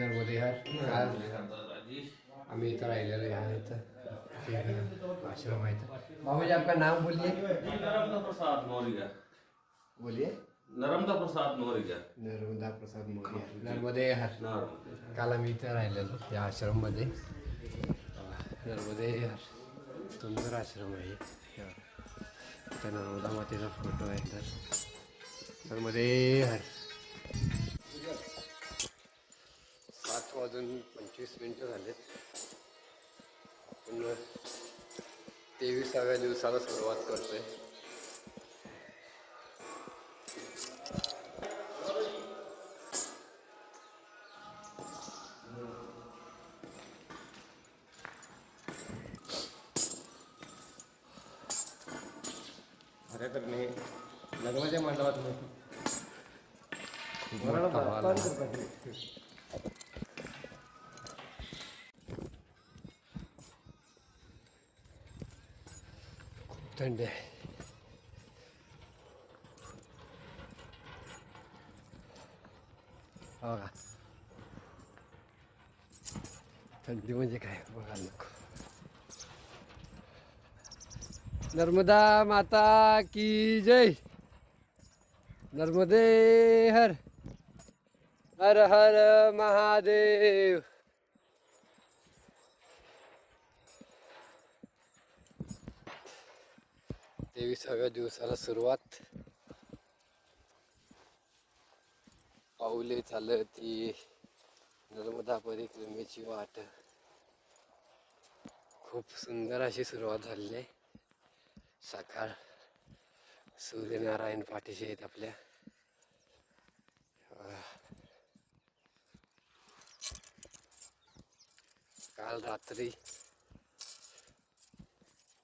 नर्मदे हर काल आम्ही इथं राहिलेलो आहे इथं आश्रम आहे बाबूजी आपका नाम बोलिए नर्मदा प्रसाद मौर्य बोलिए नर्मदा प्रसाद मौर्य नर्मदा प्रसाद मौर्य नर्मदे हर नर्मदा काल आम्ही इथं राहिलेलो या आश्रममध्ये नर्मदे हर सुंदर आश्रम आहे. इथं नर्मदा मातेचा फोटो आहे तर नर्मदे वाजून पंचवीस मिनटं झालेत. आपण तेविसाव्या दिवसाला सुरुवात करतोय. खरं तर मी लग्नाच्या मंडपात नव्हतो मोठा hall आहे. थंडी आहे हो थंडी म्हणजे काय बघायला नको नर्मदा माता की जय नर्मदे हर हर हर महादेव तेविसाव्या दिवसाला सुरुवात. पाऊले चालती नर्मदा परिक्रमेची वाट. खूप सुंदर अशी सुरुवात झालेली आहे. सकाळ सूर्यनारायण पाठीशी आहेत आपल्या. काल रात्री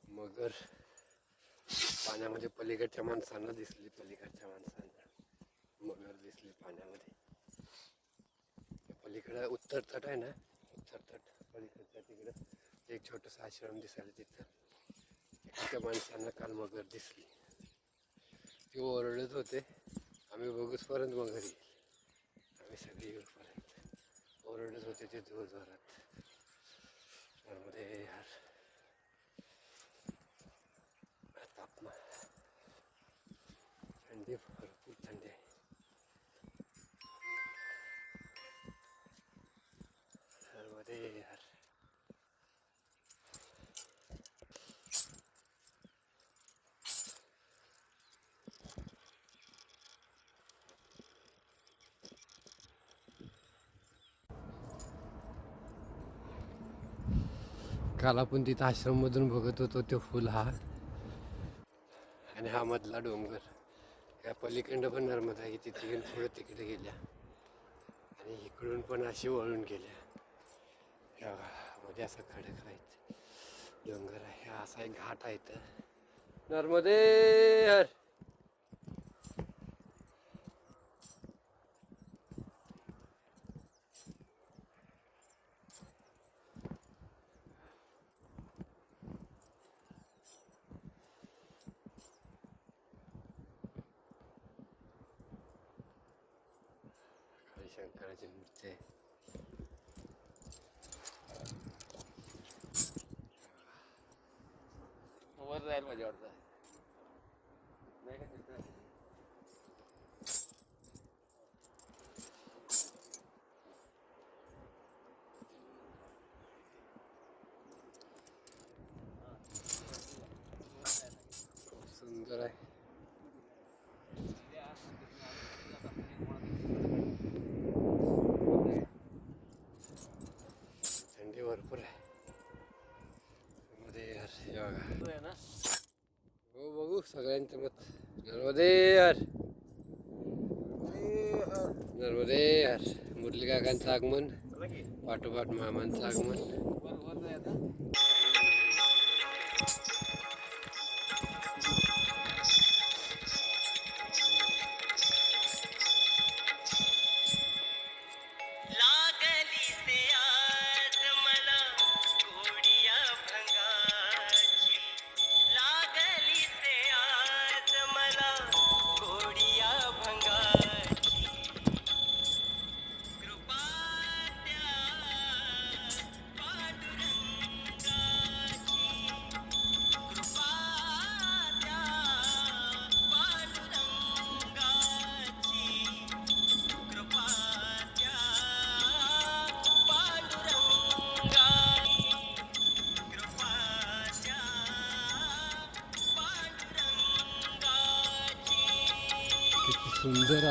मगर पाण्यामध्ये पलीकडच्या माणसांना दिसली पलीकडच्या माणसांना. मगर दिसली पाण्यामध्ये. पलीकडं उत्तर तट आहे ना? उत्तर तट. पलीकडच्या तिकडं एक छोटंसं आश्रम दिसायला तिथं. त्या माणसांना काल मगर दिसली. ते ओरडत होते आम्ही बघूसपर्यंत मगर येईल. आम्ही सगळी येऊपर्यंत ओरडत होते ते जोर जोरात त्यामध्ये यार तापमान थंडी भरपूर थंडी आहे त्यामध्ये यार काल आपण तिथं आश्रममधून बघत होतो तो फुल हा. आणि हा मधला डोंगर. या पलीकडं पण नर्मदा आहे. तिथे घेऊन पुढे तिकडे गेल्या. आणि इकडून पण अशी वळून गेल्या. मध्ये असं खडक आहेत डोंगर आहे. असा एक घाट आहे तर नर्मदे हर खाली शंकराची मूर्ती आहे वर जाईल माझ्या वाटतं नाही का तिथं? खूप सुंदर आहे थंडी भरपूर आहे मध्ये यार हे बघा तो आहे ना हो बघू सगळ्यांचं मत. नर्मदे हर नर्मदे हर मुरली काकांचं आगमन. बोला की पाठोपाठ मामांचं आगमन.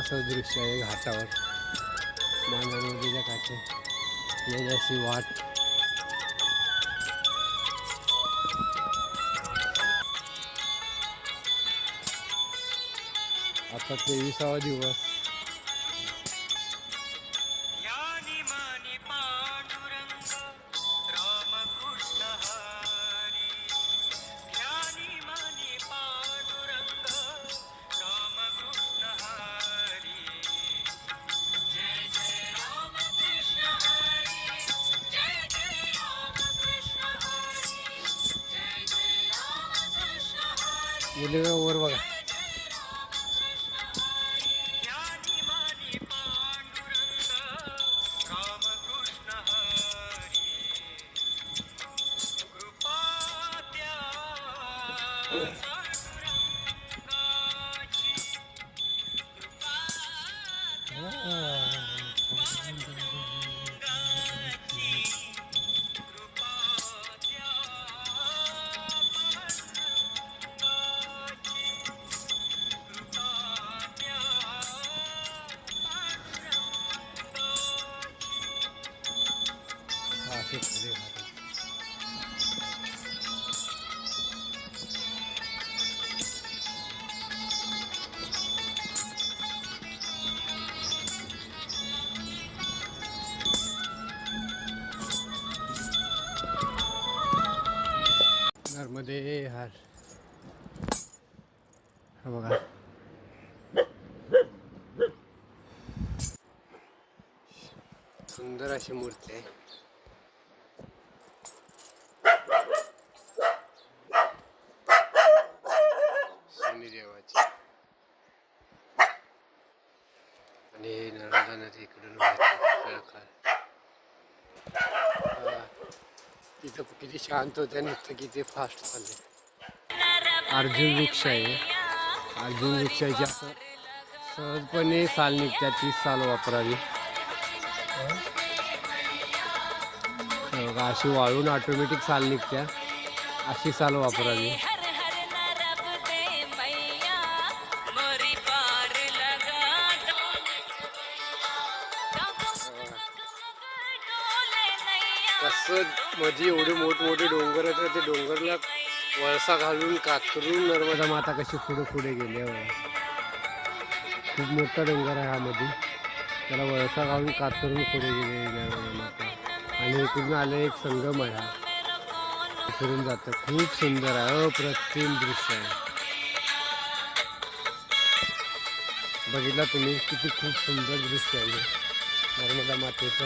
असं दृश्य आहे घाटावर मांजर नदीच्या काठी याची अशी वाट. आता तेविसावा दिवस. Yes. बघा. सुंदर अशी मूर्ती आहे. शनिदेवाची आणि नर्मदा नदी इकडून. तिथं किती शांत होते आणि इथं किती फास्ट चालले. अर्जुन वृक्ष आहे. अजून वृक्षाची असं सहजपणे साल निघत्या तीस साल वापरावी. अशी वाळून ऑटोमॅटिक साल निघत्या अशी साल वापरावी. कसं मध्ये एवढे मोठमोठे डोंगर आहेत ते डोंगरला वळसा घालून कातरून नर्मदा माता कशी पुढे पुढे गेली खूप मोठा डोंगर आहे हा मध्ये त्याला वळसा घालून कातरून पुढे गेले नर्मदा माता. आणि इकडून आले एक संगम आहे हा. फिरून जातं. खूप सुंदर आहे. अप्रतिम दृश्य आहे. बघितला तुम्ही किती खूप सुंदर दृश्य आहे नर्मदा मातेचं.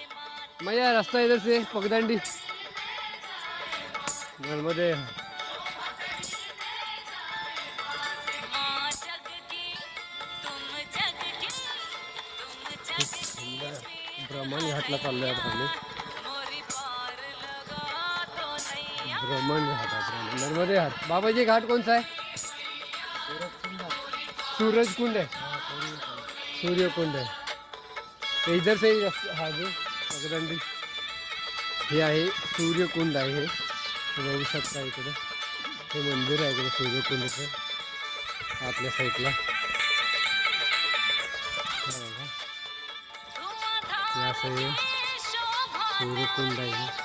मैया रस्ता इधर से पगदांडी. नर्मदे ब्रह्मांड घाटला चाललोय आता आम्ही. मोरी घाट नर्मदे हाट बाबाजी घाट कोणचा आहे? सूरज कुंड आहे. सूर्य कुंड आहे. इधर से ही रस्ता- हा जी. पगडंडी हे आहे सूर्यकुंड आहे हे. बघू शकता इकडं. हे मंदिर आहे इकडे सूर्यकुंडचं. आतल्या साईडला. या असं सूर्यकुंड आहे.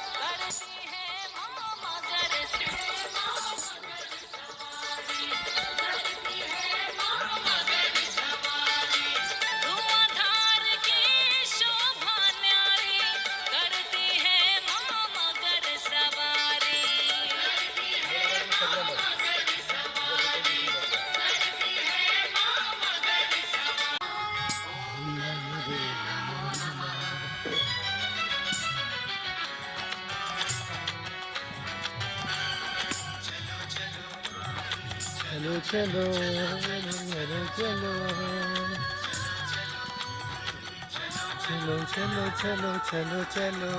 చలో చలో చలో చలో చలో చలో చలో చలో చలో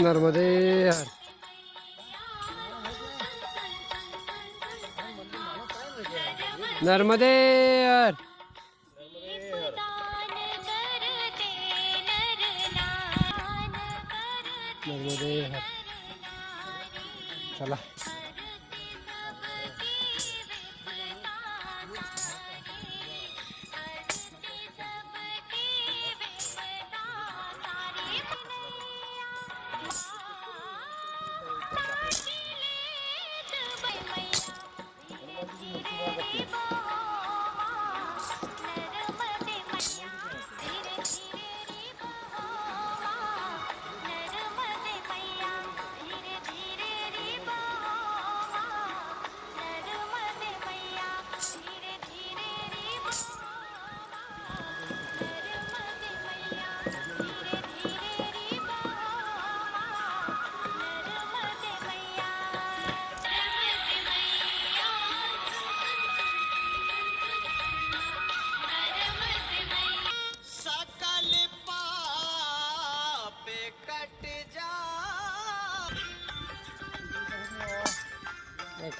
नर्मदे यार नर्मदे यार नर्मदे यार चला।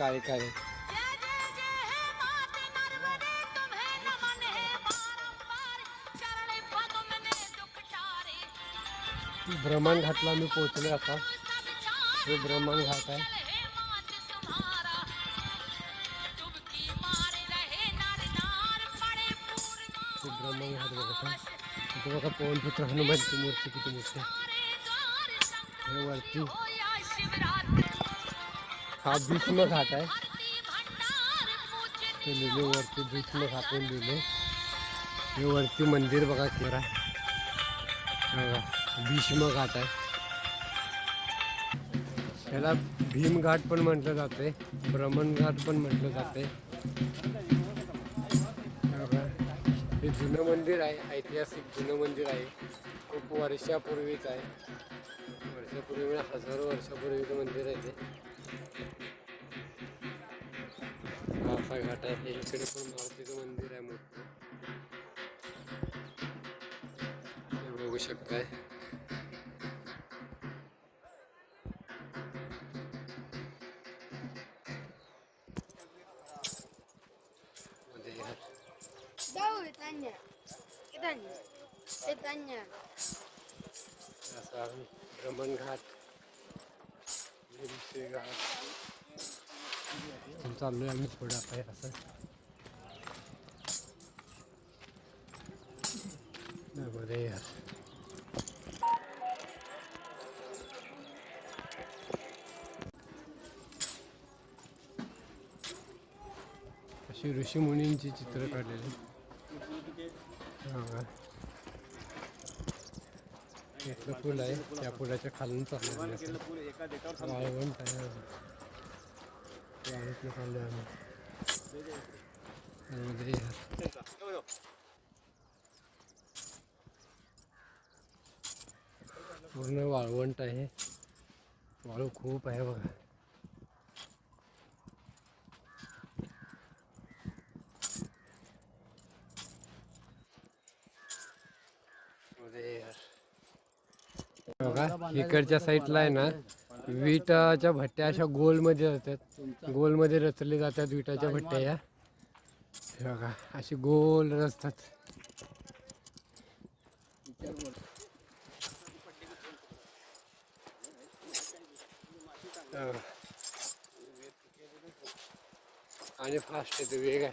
काय काय भ्रमण घाटला मी पोहोचले आता. हे भ्रमण घाट आहे. ब्रह्मण घाट बघा इथे बघा पवनपुत्र हनुमानची मूर्ती किती मोठी आहे. हे वरती हा भीष्म घाट आहे. ते लिहिले वरती भीष्म घाटून लिहिले हे वरती मंदिर बघा केरा भीष्म घाट आहे. त्याला भीम घाट पण म्हटलं जाते भ्रमण घाट पण म्हटलं जाते. हे जुनं मंदिर आहे ऐतिहासिक जुनं मंदिर आहे. खूप वर्षापूर्वीच आहे वर्षापूर्वी म्हणजे हजारो वर्षापूर्वीचं मंदिर आहे ते हा घाट आहे हे इकडे पण मारुतीचं मंदिर आहे मोठं बघू शकतायमध्ये या. Daul tanya. Tanya. Tanya. असा घाट घाट. इथून चाललोय आम्ही थोडं आता असं. बरं यार. अशी ऋषी मुनींची चित्र काढलेली. हा इथलं पूल आहे. त्या पुलाच्या खालून चाललो वाय वन टायर पूर्ण वाळवंट आहे. वाळू खूप आहे बघा. बघा इकडच्या साईडला आहे ना विटाच्या भट्ट्या अशा गोलमध्ये जातात. गोलमध्ये रचले जातात विटाच्या भट्ट्या या. बघा अशी गोल रचतात. आणि फास्ट आहे तो वेग आहे.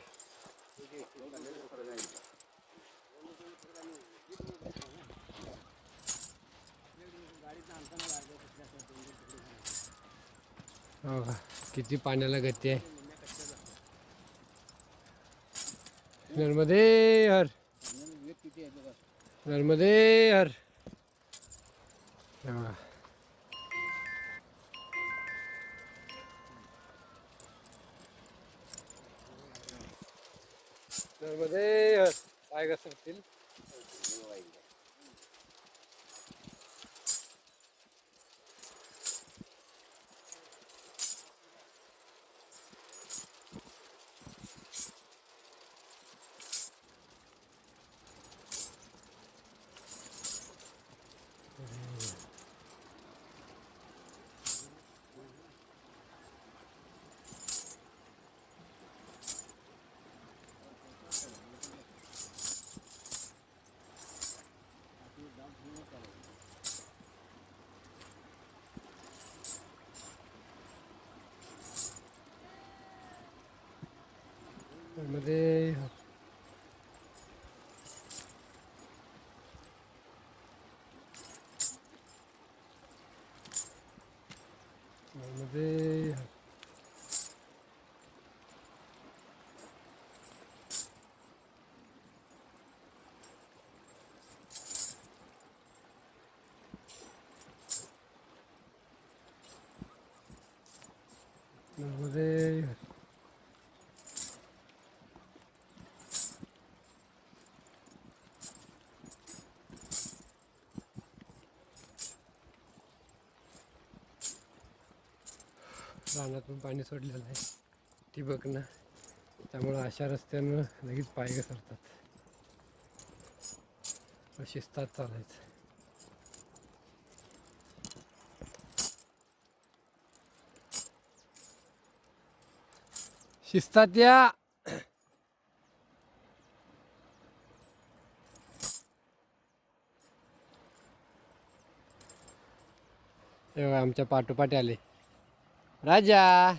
हो का किती पाण्याला गती आहे. नर्मदे हर नर्मदे हर नर्मदे हर पाय घसरतील नर्मदे हर नर्मदे हर नर्मदे हर रानातून पाणी सोडलेलं आहे. ठिबकनं त्यामुळं अशा रस्त्यानं लगेच पाय घसरतात. शिस्तात चालायचं शिस्तात या. आमच्या पाठोपाठ आले. राजा.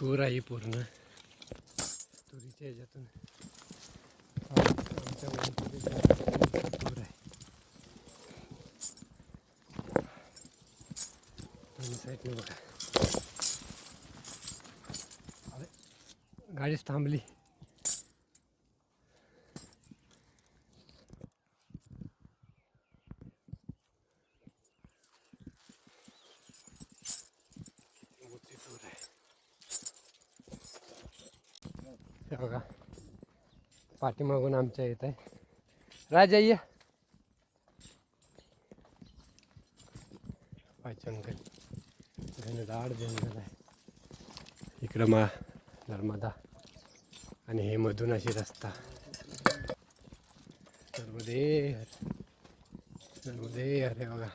तूर आहे पूर्ण. तुरीच्या ह्याच्यातून. आमच्या वनस्पतीच्या तूर आहे. दोन्ही साईडने बघा. अरे, गाडीच थांबली मोठी तूर आहे हे बघा. पाठीमागून आमच्या येत आहे. राजा ये. जंगल. घनदाट जंगल आहे. इकडं मा नर्मदा आणि हे मधून अशी रस्ता. नर्मदे नर्मदे अरे बघा.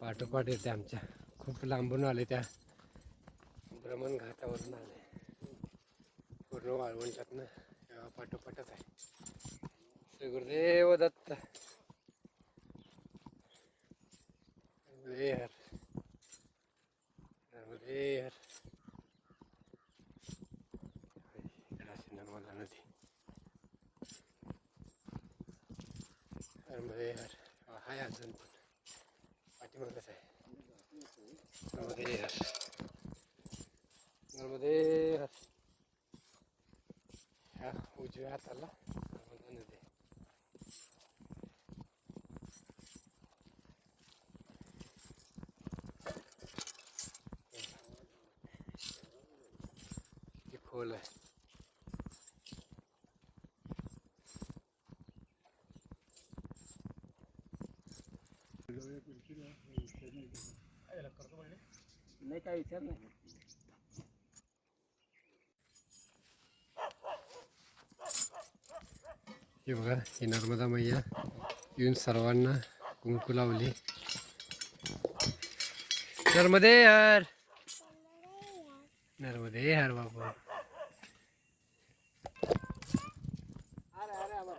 पाठोपाठ येते आमच्या. खूप लांबून आले त्या ಆತಲ್ಲ ಬಂದಿದೆ ಈ ಕೋಲ नाही काय विचार नाही हे बघा ही नर्मदा मैया येऊन सर्वांना कुंकू लावली. नर्मदे हर नर्मदे हर बाबा.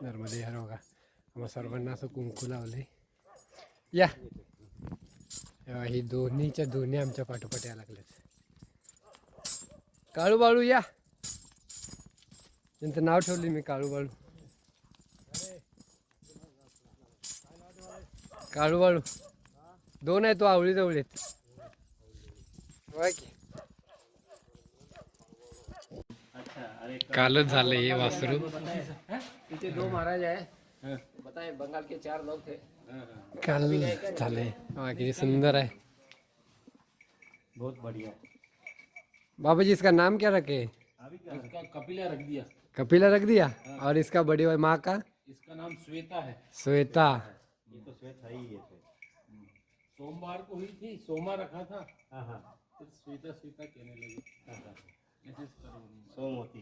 नर्मदे हर बघा. आम्हा सर्वांना असं कुंकू लावले या. ही दोन्हीच्या दोन्ही आमच्या पाठोपाठ यायला लागल्यात. काळू बाळू या. त्यांचं नाव ठेवले मी काळू बाळू काळू बाळू दोन आहे तो आवळी जवळ आहेत कालच झालं हे वासरू. पीछे दो महाराज है. बताए बंगाल के चार लोग थे. काल झालंय बघा किती सुंदर आहे. बहुत बढ़िया. बाबा जी इसका नाम क्या रखे? इसका कपिला रख दिया. कपिला रख दिया? और इसका बड़ी भाई माँ का? इसका नाम श्वेता है. श्वेता. ये तो श्वेत है ही ये तो। सोमवार को हुई थी सोमा रखा था। हाँ हाँ। फिर श्वेता श्वेता कहने लगे। मैसेज करो सोमवती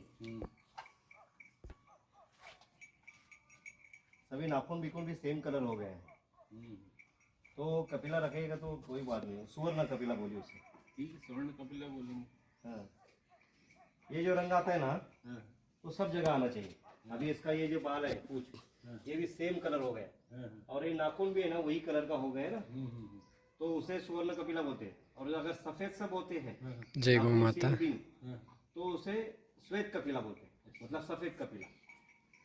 सभी नाखून बिकुन भी सेम कलर हो गए हैं। तो कपिला रखेगा तो कोई बात नहीं। सुवर्ण कपिला बोलिए उसे। ठीक है स्वर्ण कपिला बोलेंगे हाँ। ये जो रंग आता है ना हाँ। वो सब जगह आना चाहिए। अभी इसका ये जो बाल है पूछ। ये भी सेम कलर हो गया हाँ और ये नाखून भी है ना वही कलर का हो गया ना? हम्म, हम्म, तो उसे सुवर्ण कपिला बोलते हैं। और अगर सफ़ेद सब होते हैं जय गौ माता। हाँ। तो उसे श्वेत कपिला बोलते हैं। मतलब सफ़ेद कपिला।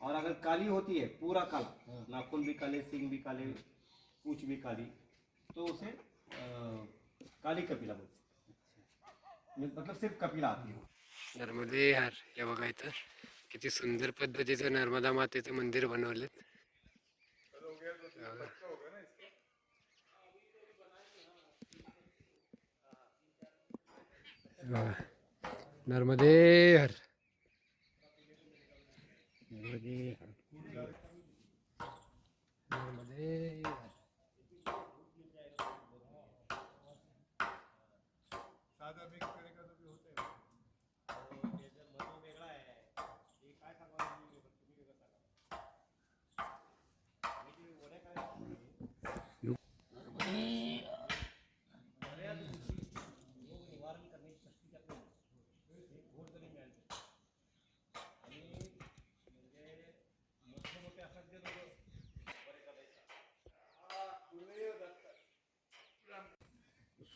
और अगर काली होती है पूरा काला। नाखून भी काले सिंग भी काले पूछ भी काली। तो उसे अ, काली कपिला बोलते हैं। मतलब सिर्फ़ कपिला आती है। नर्मदे हार हे बघा किती सुंदर पद्धतीचं नर्मदा मातेचं मंदिर बनवलेत. नर्मदे हर नर्मदे हर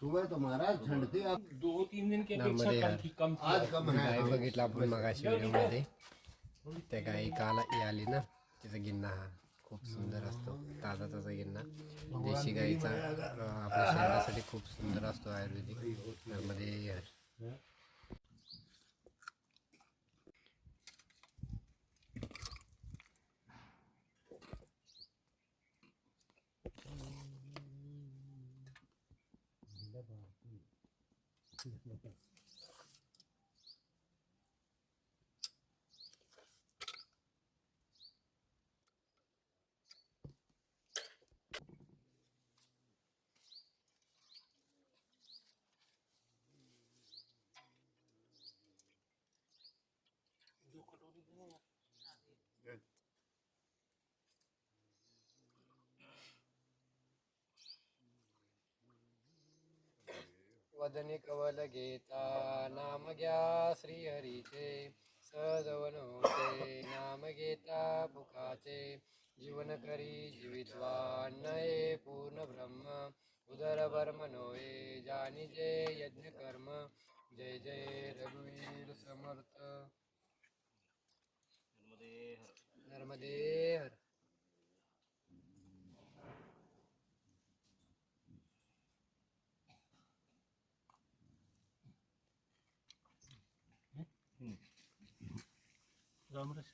सुबह तो महाराज ठंड थी अब दो तीन दिन के नर्मदे कम यार. थी कम थी। आज कम है। गाय बघितलं आपण मगाशी व्हिडिओमध्ये त्या गाई काल आली ना तिचा गिन्ना हा खूप सुंदर असतो ताजा ताजा गिन्ना. देशी गाईचा अं, आपल्या शरीरासाठी खूप सुंदर असतो आयुर्वेदिक. त्यामध्ये यार वदनी कवल घेता. नाम घ्या श्रीहरीचे सहजवन होते. नाम घेता भुखाचे. जीवन करी जीवित्वा नये पूर्ण ब्रह्म. उदर बर्म नोये. जानिजे यज्ञ कर्म. जय जय रघुवीर समर्थ. नर्मदे हर. los hombres